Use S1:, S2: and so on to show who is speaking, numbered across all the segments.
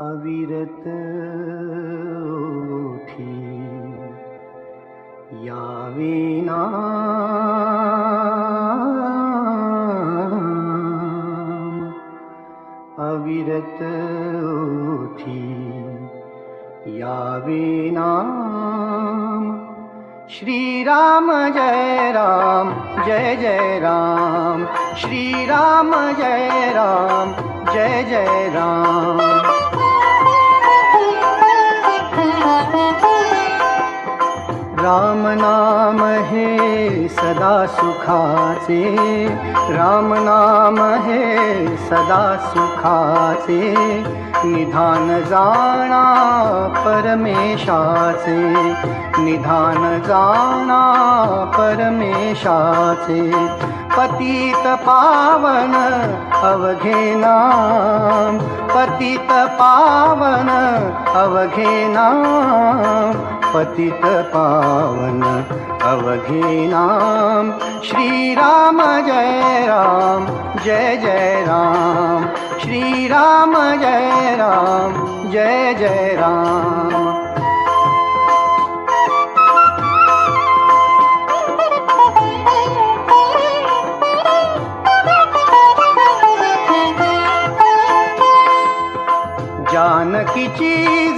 S1: अविरत यावेना अविरत ओठी यावेना श्रीराम जय राम जय जय राम। श्रीराम जय राम जय जय राम राम नाम हे सदा नाम हे सदा सुखाचे। निधान जाणा परमेशाचे। निधान जाणा परमेशाचे पतित पावन अवघे नाम पतित पावन अवघे नाम पतित पावन अवघे नाम श्रीराम जय राम जय जय राम। श्रीराम जय राम जय जय राम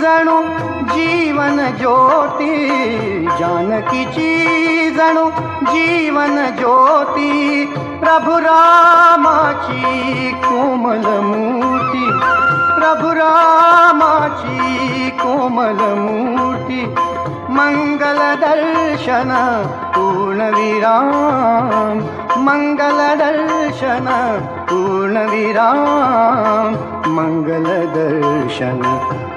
S1: जणू जीवन ज्योती जानकीची जणू जीवन ज्योती प्रभुरामाची कोमलमूर्ती प्रभुरामाची कोमलमूर्ती मङ्गलदर्शन पूर्णविराम मङ्गलदर्शन पूर्णविराम मंगल दर्शन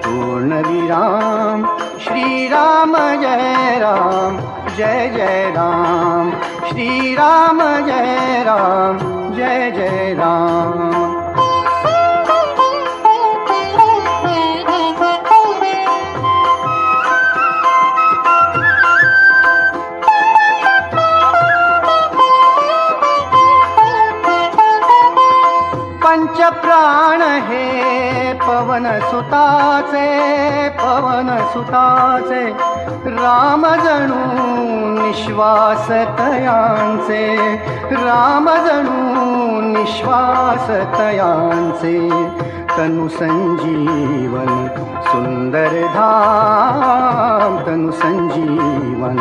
S1: पूर्णविराम। श्रीराम जय राम। जय जय राम। श्रीराम जय राम। जय जय राम माझ्या प्राण हे पवन सुताचे पवन सुताचे राम जणू निश्वास तयांचे राम जणू निश्वास तयांचे तनु संजीवन सुंदर धाम तनु संजीवन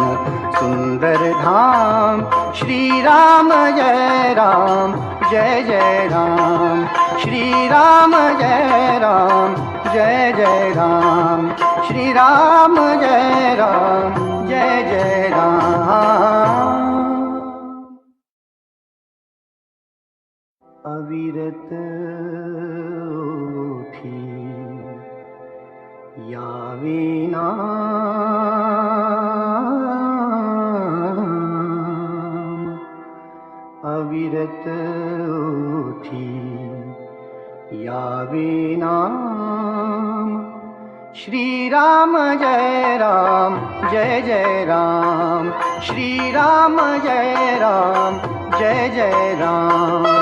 S1: सुंदर धाम। श्रीराम जय राम जय जय राम। श्रीराम जय राम जय जय राम। श्रीराम जय अविरत यावेना अविरत ओठी यावेना श्रीराम जय राम जय जय राम। श्रीराम जय राम जय जय राम